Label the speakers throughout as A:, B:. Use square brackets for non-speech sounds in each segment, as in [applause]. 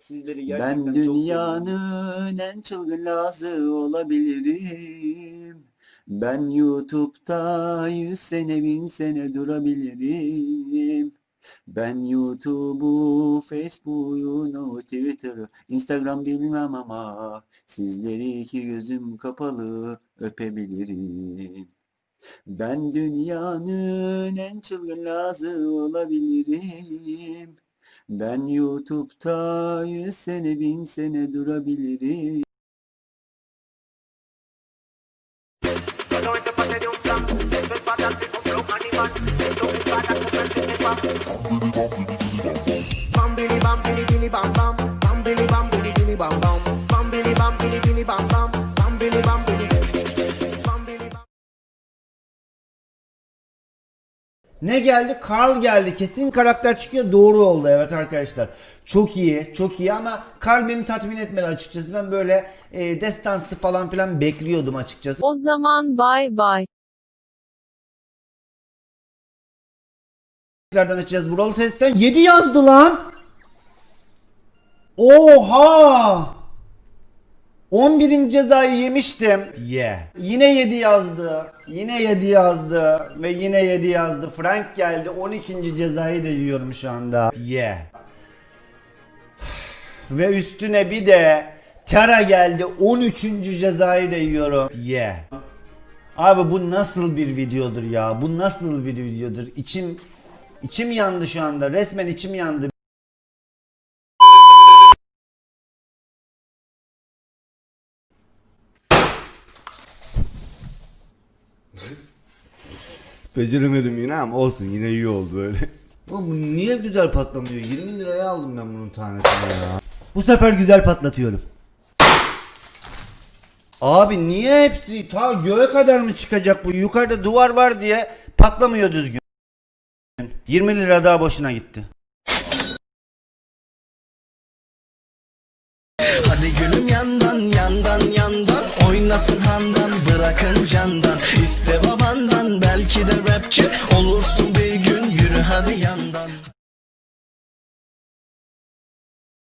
A: Sizleri gerçekten
B: Ben dünyanın en çılgın lazı olabilirim. Ben YouTube'da yüz sene bin sene durabilirim. Ben YouTube'u, Facebook'u, Twitter'ı, Instagram bilmem ama sizleri iki gözüm kapalı öpebilirim. Ben dünyanın en çılgın lazı olabilirim. Ben YouTube'da yüz sene bin sene durabilirim.
C: Bam bili bam bili
D: Ne geldi? Carl geldi. Kesin karakter çıkıyor. Doğru oldu evet arkadaşlar. Çok iyi, çok iyi ama Carl beni tatmin etmedi açıkçası. Ben böyle e, destansı falan filan bekliyordum açıkçası.
E: O zaman bay bay.
D: Tekrardan açacağız Brawl Test'ten. 7 yazdı lan. Oha! 11. cezayı yemiştim. Yeah. Yine 7 yazdı. Yine 7 yazdı. Ve yine 7 yazdı. Frank geldi. 12. cezayı da yiyorum şu anda. Yeah. Ve üstüne bir de Tara geldi. 13. cezayı da yiyorum. Yeah. Abi bu nasıl bir videodur ya? Bu nasıl bir videodur? İçim içim yandı şu anda. Resmen içim yandı.
F: Beceremedim yine ama olsun yine iyi oldu böyle.
D: Oğlum bu niye güzel patlamıyor? 20 liraya aldım ben bunun tanesini ya. Bu sefer güzel patlatıyorum. Abi niye hepsi ta göğe kadar mı çıkacak bu? Yukarıda duvar var diye patlamıyor düzgün. 20 lira daha boşuna gitti.
C: Hadi gülüm yandan yandan yandan Oynasın handan bırakın candan İste babandan belki de rapçi Olursun bir gün yürü hadi yandan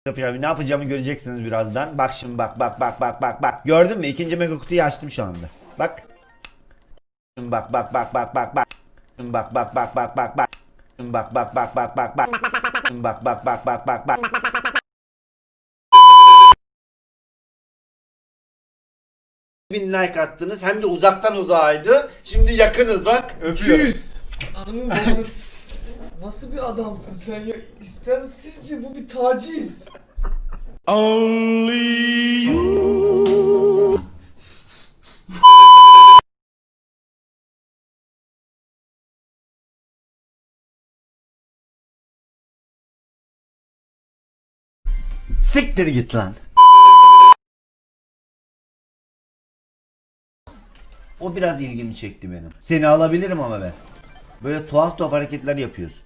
D: Yapıyorum. Ne yapacağımı göreceksiniz birazdan. Bak şimdi bak bak bak bak bak bak. Gördün mü? İkinci mega kutuyu açtım şu anda. Bak. Şimdi bak bak bak bak bak bak. Şimdi bak bak bak bak bak bak. Şimdi bak bak bak bak bak bak. Şimdi bak bak bak bak bak bak. Bin like attınız hem de uzaktan uzağaydı. Şimdi yakınız bak. Öpüyorum.
G: 200. Ananın babanı Nasıl bir adamsın sen ya? İstemsizce bu bir taciz.
D: Siktir git lan. O biraz ilgimi çekti benim. Seni alabilirim ama ben. Böyle tuhaf tuhaf hareketler yapıyorsun.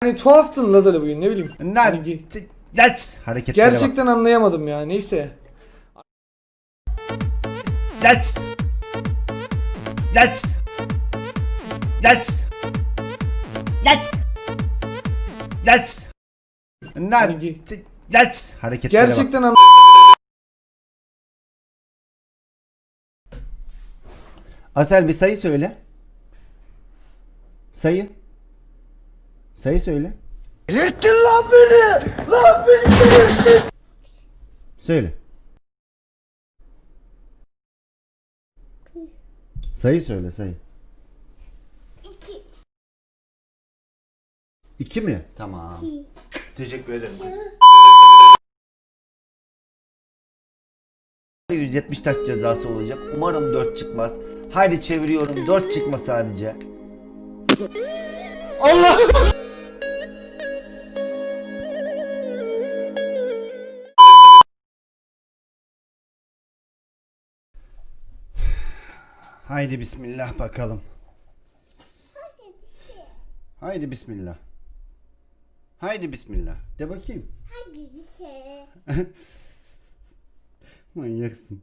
G: Hani tuhaftın Lazali bugün ne bileyim.
D: Lan
G: Hani
D: Geç hareketlere bak.
G: Gerçekten anlayamadım ya neyse.
D: Geç. Geç. Geç. Geç. Geç. Lan
G: Hani
D: Geç hareketlere bak.
G: Gerçekten an
D: Asel bir sayı söyle. Sayı. Sayı söyle. Delirttin lan beni! Lan beni delirttin! Söyle. Sayı söyle sayı. İki. İki mi? Tamam. Teşekkür ederim. 170 taş cezası olacak. Umarım 4 çıkmaz. Haydi çeviriyorum. 4 çıkma sadece. Allah! Haydi bismillah bakalım. Haydi bismillah. Haydi bismillah. De bakayım.
H: Hadi bir şey. [laughs]
D: Manyaksın.